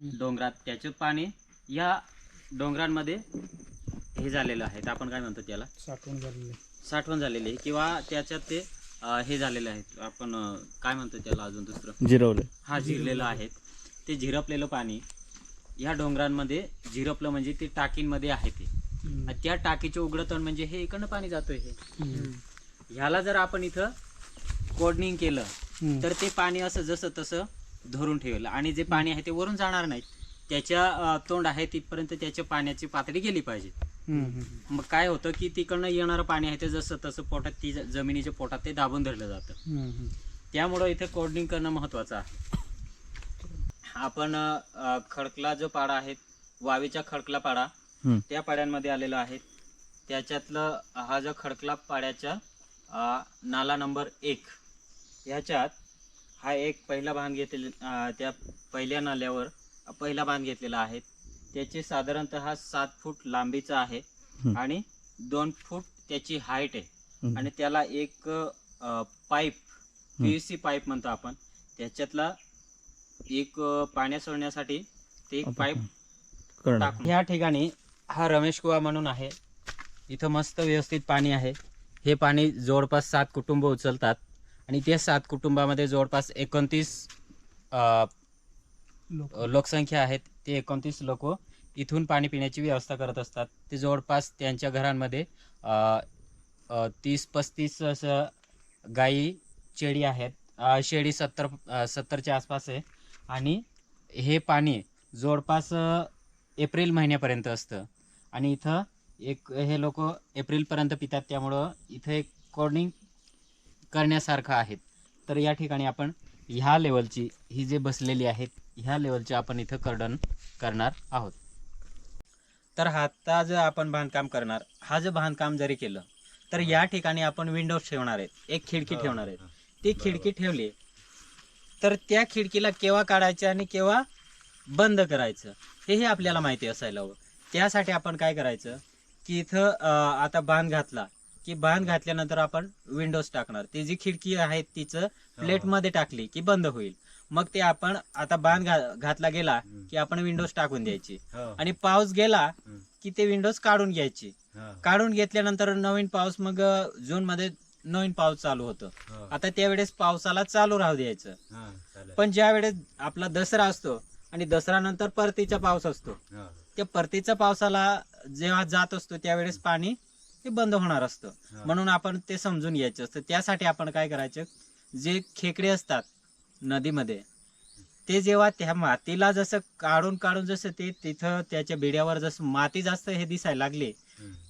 डोंगरात त्याचं पाणी या डोंगरांमध्ये हे झालेलं आहे. आपण काय म्हणतो त्याला? साठवण झालेले साठवण झालेली आहे किंवा त्याच्यात ते अं, हे झालेलं आहे. आपण अं, काय म्हणतो त्याला अजून दुसरं? जिरवले. हा झिरलेलं आहे. ते झिरपलेलं पाणी ह्या डोंगरांमध्ये झिरपलं म्हणजे ते टाकींमध्ये आहे ते. आणि त्या टाकीचे उघडतण म्हणजे हे इकडनं पाणी जातोय हे. ह्याला जर आपण इथं कोडनिंग केलं तर ते पाणी असं जसं तसं धरून ठेवलं. आणि जे पाणी आहे ते वरून जाणार नाही त्याच्या तोंड आहे तिथपर्यंत त्याच्या पाण्याची पातळी गेली पाहिजे. मग काय होतं की तिकडनं येणारं पाणी आहे ते जसं तसं पोटात ती जमिनीच्या पोटात ते दाबून धरलं जातं. त्यामुळं इथे कोल्ड्रिंक करणं महत्वाचं आहे. आपण खडकला जो पाडा आहे वावीचा खडकला पाडा. त्या पाड्यांमध्ये आलेलो आहे त्याच्यातलं हा जो खडकला पाड्याचा अं, नाला नंबर एक ह्याच्यात हा एक पहिला बांध घेतलेला त्या पहिल्या नाल्यावर पहिला बांध घेतलेला आहे. त्याची साधारणतः सात फूट लांबीचा आहे. आणि दोन फूट त्याची हाईट आहे. आणि त्याला एक पाईप पीव्हीसी पाईप म्हणतो आपण. त्याच्यातला एक पाण्या सोडण्यासाठी ते एक पाईप टाकून. ह्या ठिकाणी हा रमेश कुवा म्हणून आहे. इथं मस्त व्यवस्थित पाणी आहे. हे पाणी जवळपास सात कुटुंब उचलतात. आणि त्या सात कुटुंबामध्ये जवळपास एकोणतीस लोकसंख्या आहेत. ते एकोणतीस लोक इथून पाणी पिण्याची व्यवस्था करत असतात. ते जवळपास त्यांच्या घरांमध्ये तीस पस्तीस असं गाई शेळी आहेत. शेळी सत्तर सत्तरच्या आसपास आहे. आणि हे पाणी जवळपास एप्रिल महिन्यापर्यंत असतं. आणि इथं एक हे लोक एप्रिलपर्यंत पितात. त्यामुळं इथं एक कोर्डिंग करण्यासारखं आहेत. तर या ठिकाणी आपण ह्या लेवलची ही जे बसलेली आहेत ह्या लेवलची आपण इथं कर्डन करणार आहोत. तर आता जर आपण बांधकाम करणार हा जर बांधकाम जरी केलं तर या ठिकाणी आपण विंडोज ठेवणार आहेत. एक खिडकी ठेवणार आहेत. ती खिडकी ठेवली तर त्या खिडकीला केव्हा काढायचं आणि केव्हा बंद करायचं हेही आपल्याला माहिती असायला हवं. त्यासाठी आपण काय करायचं की इथं आता बांध घातला की बांध घातल्यानंतर आपण विंडोज टाकणार. ती जी खिडकी आहे तिचं प्लेटमध्ये टाकली की बंद होईल. मग ते आपण आता बांध घातला गेला की आपण विंडोज टाकून द्यायची. आणि पाऊस गेला की ते विंडोज काढून घ्यायची. काढून घेतल्यानंतर नवीन पाऊस मग जून मध्ये नवीन पाऊस चालू होतो. आता त्यावेळेस पावसाला चालू राहू द्यायचं. पण ज्या वेळेस आपला दसरा असतो आणि दसरा नंतर परतीचा पाऊस असतो त्या परतीच्या पावसाला जेव्हा जात असतो त्यावेळेस पाणी ते बंद होणार असतं. म्हणून आपण ते समजून घ्यायचं असतं. त्यासाठी आपण काय करायचं? जे खेकडे असतात नदीमध्ये ते जेव्हा त्या मातीला जसं काढून काढून जसं ते तिथं त्याच्या बिड्यावर जसं माती जास्त हे दिसायला लागले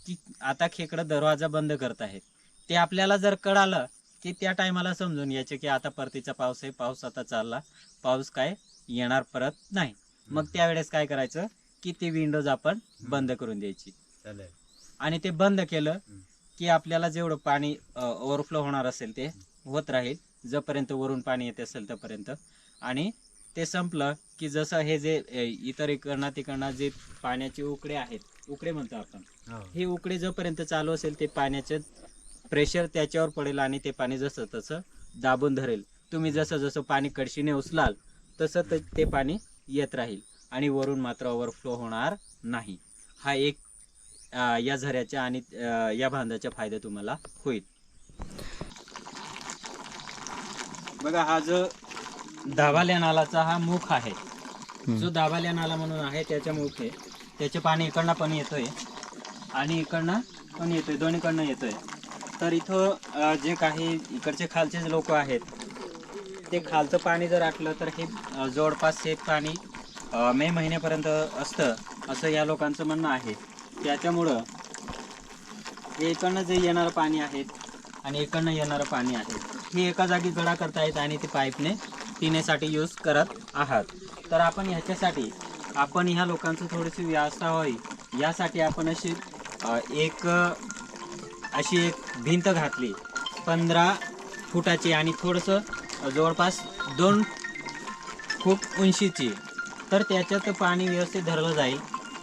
की आता खेकडं दरवाजा बंद करत आहेत. ते आपल्याला जर कळालं की त्या टायमाला समजून घ्यायचं की आता परतीचा पाऊस आहे पाऊस आता चालला. पाऊस काय? येणार परत नाही. मग त्यावेळेस काय करायचं? की ती विंडोज आपण बंद करून द्यायची. आणि ते बंद केलं की आपल्याला जेवढं पाणी ओव्हरफ्लो होणार असेल ते होत राहील. जोपर्यंत वरून पाणी येत असेल तोपर्यंत. आणि ते संपलं की जसं हे जे इतर इकडनं तिकडनं जे पाण्याचे उकडे आहेत उकडे म्हणतो आपण हे. उकडे जोपर्यंत चालू असेल ते पाण्याचे प्रेशर त्याच्यावर पडेल आणि ते पाणी जसं तसं दाबून धरेल. तुम्ही जसं जसं पाणी कळशीने उचलाल तसं त- पाणी येत राहील. आणि वरून मात्र ओव्हरफ्लो होणार नाही. हा एक या झऱ्याच्या आणि या बांधाचा फायदा तुम्हाला होईल. बघा हा जो दाभाल्या नालाचा हा मुख आहे. जो दाभाल्या नाला म्हणून आहे त्याच्या मुख आहे. त्याचे पाणी इकडनं पण येतोय आणि इकडनं पण येतोय दोन्हीकडनं येतोय. तर इथं जे काही इकडचे खालचे जे लोक आहेत ते खालचं पाणी जर आटलं तर हे जवळपास हे पाणी मे महिन्यापर्यंत असतं असं या लोकांचं म्हणणं आहे. त्याच्यामुळं हे इकडनं जे येणारं पाणी आहे आणि इकडनं येणारं पाणी आहे. हे एका जागी गडा करतायत आणि ते पाईपने पिण्यासाठी यूज करत आहात. तर आपण ह्याच्यासाठी आपण ह्या लोकांचं थोडीशी व्यवस्था व्हावी. यासाठी आपण अशी एक अशी एक भिंत घातली. पंधरा फुटाची आणि थोडंसं जवळपास दोन फूट उंचीची. तर त्याच्यात पाणी व्यवस्थित धरलं जाईल.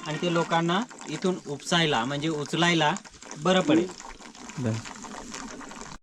आणि ते लोकांना इथून उपसायला म्हणजे उचलायला बरं पडेल बरं.